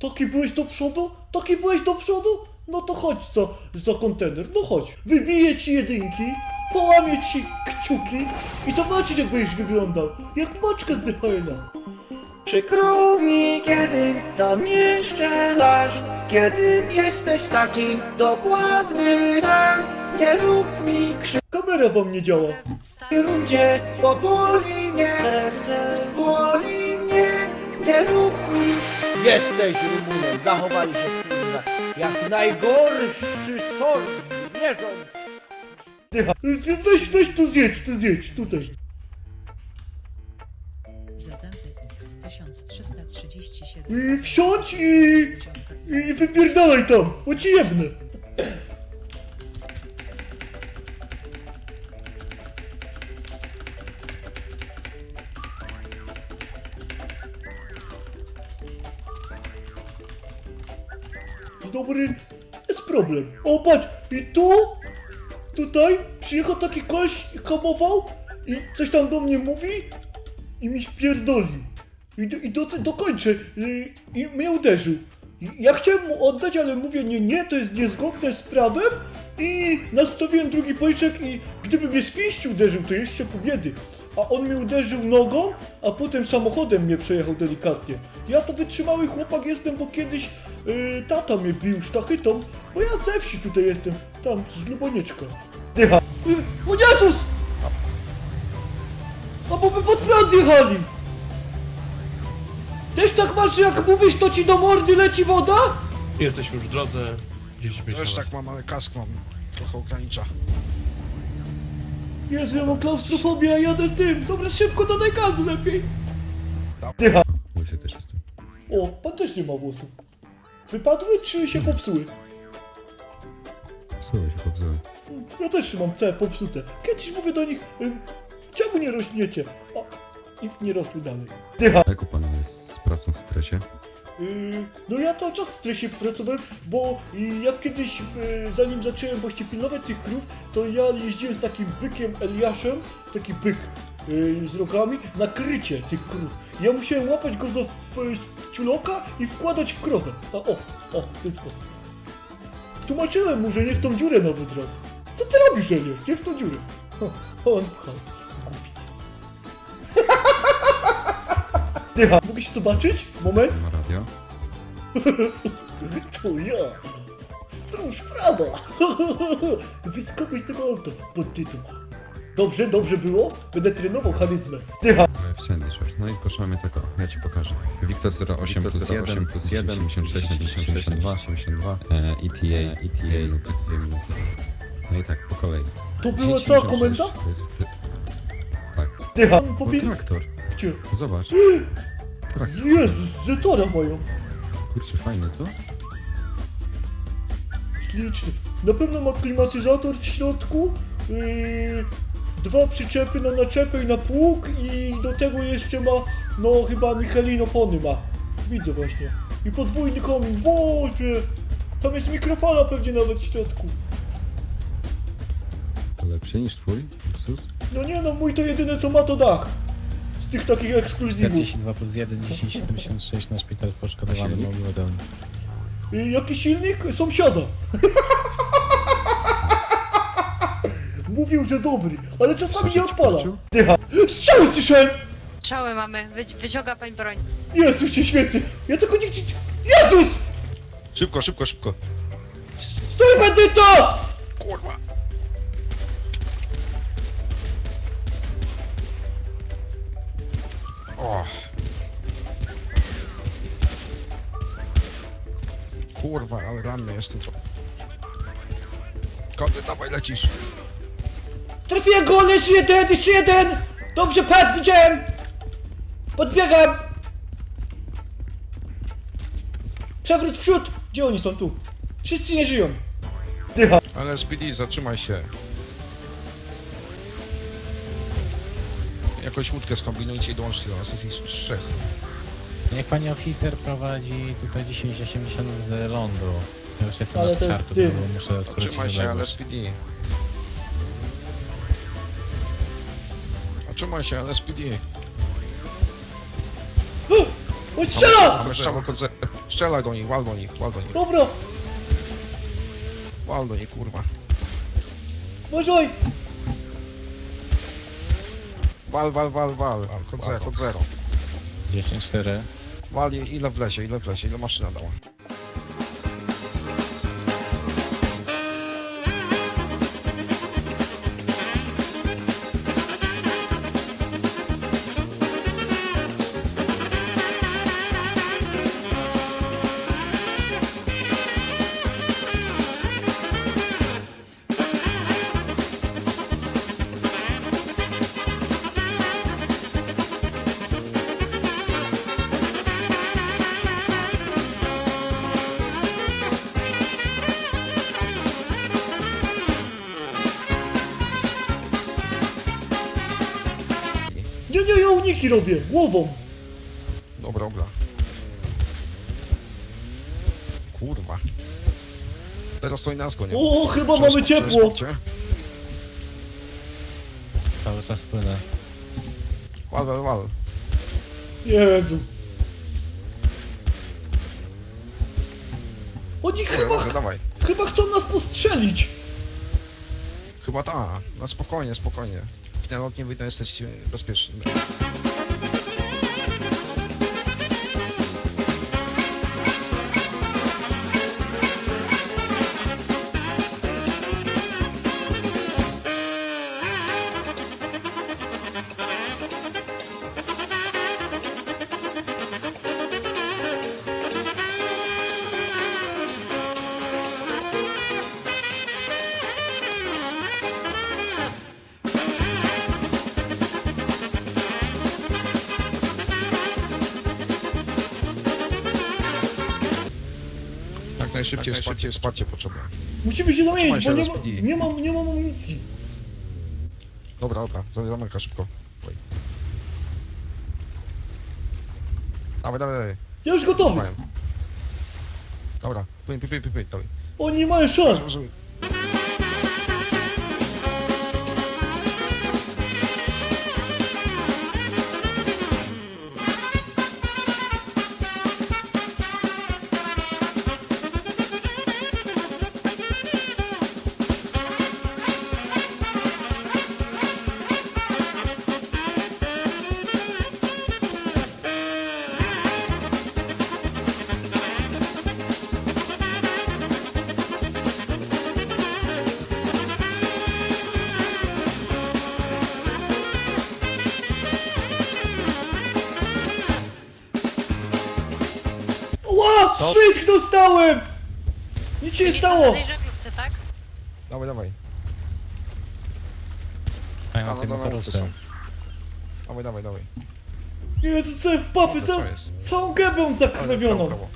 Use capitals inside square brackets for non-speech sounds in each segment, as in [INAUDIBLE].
Taki byłeś do przodu? Taki byłeś do przodu? No to chodź za, za kontener, no chodź. Wybiję ci jedynki, połamię ci kciuki i zobaczysz jak będziesz wyglądał. Jak maczka z DHL-a. Przykro mi, kiedy do mnie strzelasz Kiedy jesteś taki dokładny tak? Nie rób mi Kamera wam nie działa. krzywdzie Bo boli mnie serce, boli mnie Nie rób Jesteś Rumunem, zachowali się kurwa jak najgorszy sort zwierząt. Weź, weź tu zjedź, tu zjedź, tutaj. Zadante X 1337. I wsiądź i, i wypierdalaj tam, bo ci jebnę. Dobry, jest problem. O patrz, i tu, tutaj przyjechał taki koleś i hamował i coś tam do mnie mówi i mi wpierdoli. I, do, i do, dokończę. I, I mnie uderzył. I ja chciałem mu oddać, ale mówię, nie, nie, to jest niezgodne z prawem i nastawiłem drugi policzek i gdyby mnie z pięści uderzył, to jeszcze pół biedy. A on mnie uderzył nogą, a potem samochodem mnie przejechał delikatnie. Ja to wytrzymały chłopak jestem, bo kiedyś yy, tata mnie bił sztachytą, bo ja ze wsi tutaj jestem, tam z Lubonieczka. Dycha. Y, O Jezus! A bo by pod prąd jechali! Też tak masz, że jak mówisz, to ci do mordy leci woda? Jesteśmy już w drodze. 10 minut Też tak mam, ale kask mam. Trochę ogranicza. Jezu, ja mam klaustrofobię, a jadę tym. Dobra, szybko dodaj gazu lepiej. Łysy też jestem. O, pan też nie ma włosów. Wypadły czy się popsuły? Psuły się, popsuły. Ja też mam całe popsute. Kiedyś mówię do nich, ym, czemu nie rośniecie? A, i nie rosły dalej. Dycha. Jak u pana jest z pracą w stresie? Yy, no ja cały czas w stresie pracowałem, bo yy, jak kiedyś, yy, zanim zacząłem właśnie pilnować tych krów, to ja jeździłem z takim bykiem Eliaszem, taki byk z rogami, na krycie tych krów. Ja musiałem łapać go za ciuloka i wkładać w krowę. O, o, w ten sposób. Tłumaczyłem mu, że nie w tą dziurę nawet raz. Co ty robisz, Eliasz? Nie w tą dziurę. Ha, on pchał. Dycha. Mogę się zobaczyć? Moment. Ma radio? [LAUGHS] To ja! Stróż prawa! [LAUGHS] Wyskakuj z tego auta, bandyto! Dobrze, dobrze było? Będę trenował charyzmę. Dycha! Wszędzie szors. No i zgłaszamy tylko. Ja ci pokażę. Wiktor 08 plus 1 plus 1 76 72 82 e, ETA ETA minuty 2 minuty. No i tak po kolei. To była 10, cała 56, komenda? To jest. Tak. Dycha! O, Powie... traktor. Gdzie? Zobacz. Traktor. [GASPS] Jezus, zetora mają! Kurczę, fajny, co? Śliczny. Na pewno ma klimatyzator w środku, yy, dwa przyczepy na naczepę i na pług i do tego jeszcze ma, no chyba Michelin opony ma. Widzę właśnie. I podwójny komin, Boże! Tam jest mikrofala pewnie nawet w środku. To lepszy niż twój? Ursus? No nie no, mój to jedyne co ma to dach. Z tych takich ekskluzywów. 42 plus 1, 1076 na szpital z poszkodowanym ogrodem. Y, Jaki silnik? Sąsiada. [LAUGHS] Mówił, że dobry, ale czasami nie Sąsiad odpala. Dycha. Strzały słyszałem! Strzały mamy, Wy, wyciąga pań broń. Jezus się świetny! Ja tylko nie chcę... Jezus! Szybko, szybko, szybko. Stój bandyto! Kurwa. O. Kurwa, ale ranny jestem trochę. Kody, dawaj lecisz. Trafiłem go, leży jeden, jeszcze jeden! Dobrze, padł, widziałem! Podbiegam! Przewrót w przód! Gdzie oni są tu? Wszyscy nie żyją. Ale SPD, zatrzymaj się. Jakąś łódkę skombinujcie i dołączcie do nas, jest ich trzech. Niech pani oficer prowadzi tutaj 1080 z lądu. Ja już jestem Ale na to jest startu, dym. bo muszę skrócić Zatrzymaj się, ale odległość. SPD. Zatrzymaj się, ale SPD. O, strzela! Mamy strzał pod zerem. Strzelaj do nich, wal do nich, wal do nich. Dobra, Wal do nich, kurwa. uważaj. Wal, wal, wal, wal. Kod zero, kod zero. 10-4. Wal i- ile wlezie, ile wlezie, ile maszyna dała. Uniki robię, głową. Dobra, dobra. Kurwa. Teraz stoi nas go, nie? O, chyba Trzeba mamy ciepło. nie? Cały czas płynę. Wal, wal, wal. Jezu. Oni Dobra, chyba, dobra, dawaj. chyba chcą nas postrzelić. Chyba ta. No spokojnie, spokojnie. Na nie wyjdę, jesteście bezpieczni. Najszybciej wsparcie, wsparcie potrzebne. Musimy się zamienić, bo nie, ma, nie, mam, nie mam amunicji. Dobra, dobra, zamyka szybko. Oj. Dawaj, dawaj, dawaj. Ja już gotowy. Dobra, płyń, płyń, płyń, płyń, dawaj. Oni nie mają szans. Może- Ła! Pysk dostałem! Nic się nie stało. na tej żaglówce, tak? Dawaj, dawaj. A ja na no, tej no, no, co motorówce. są? Dawaj, dawaj, dawaj. Jezu, co w papy, Co jest? całą gębę Ale zakrwawioną. prawo, prawo.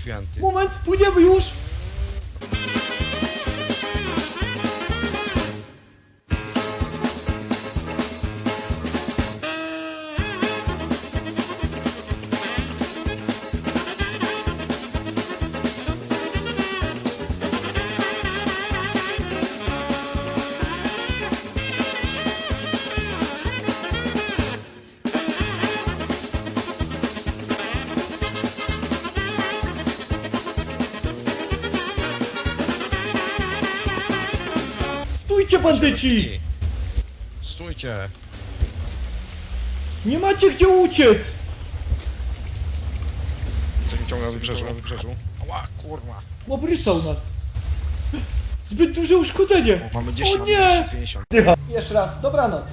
Święty. moment, płyniemy już. Stójcie, bandyci! Stójcie. Nie macie gdzie uciec! Co mi ciągle na wybrzeżu, na wybrzeżu. Ała, kurwa. Obrysał nas. Zbyt duże uszkodzenie. Mamy O 10 nie! 50. Jeszcze raz, dobranoc.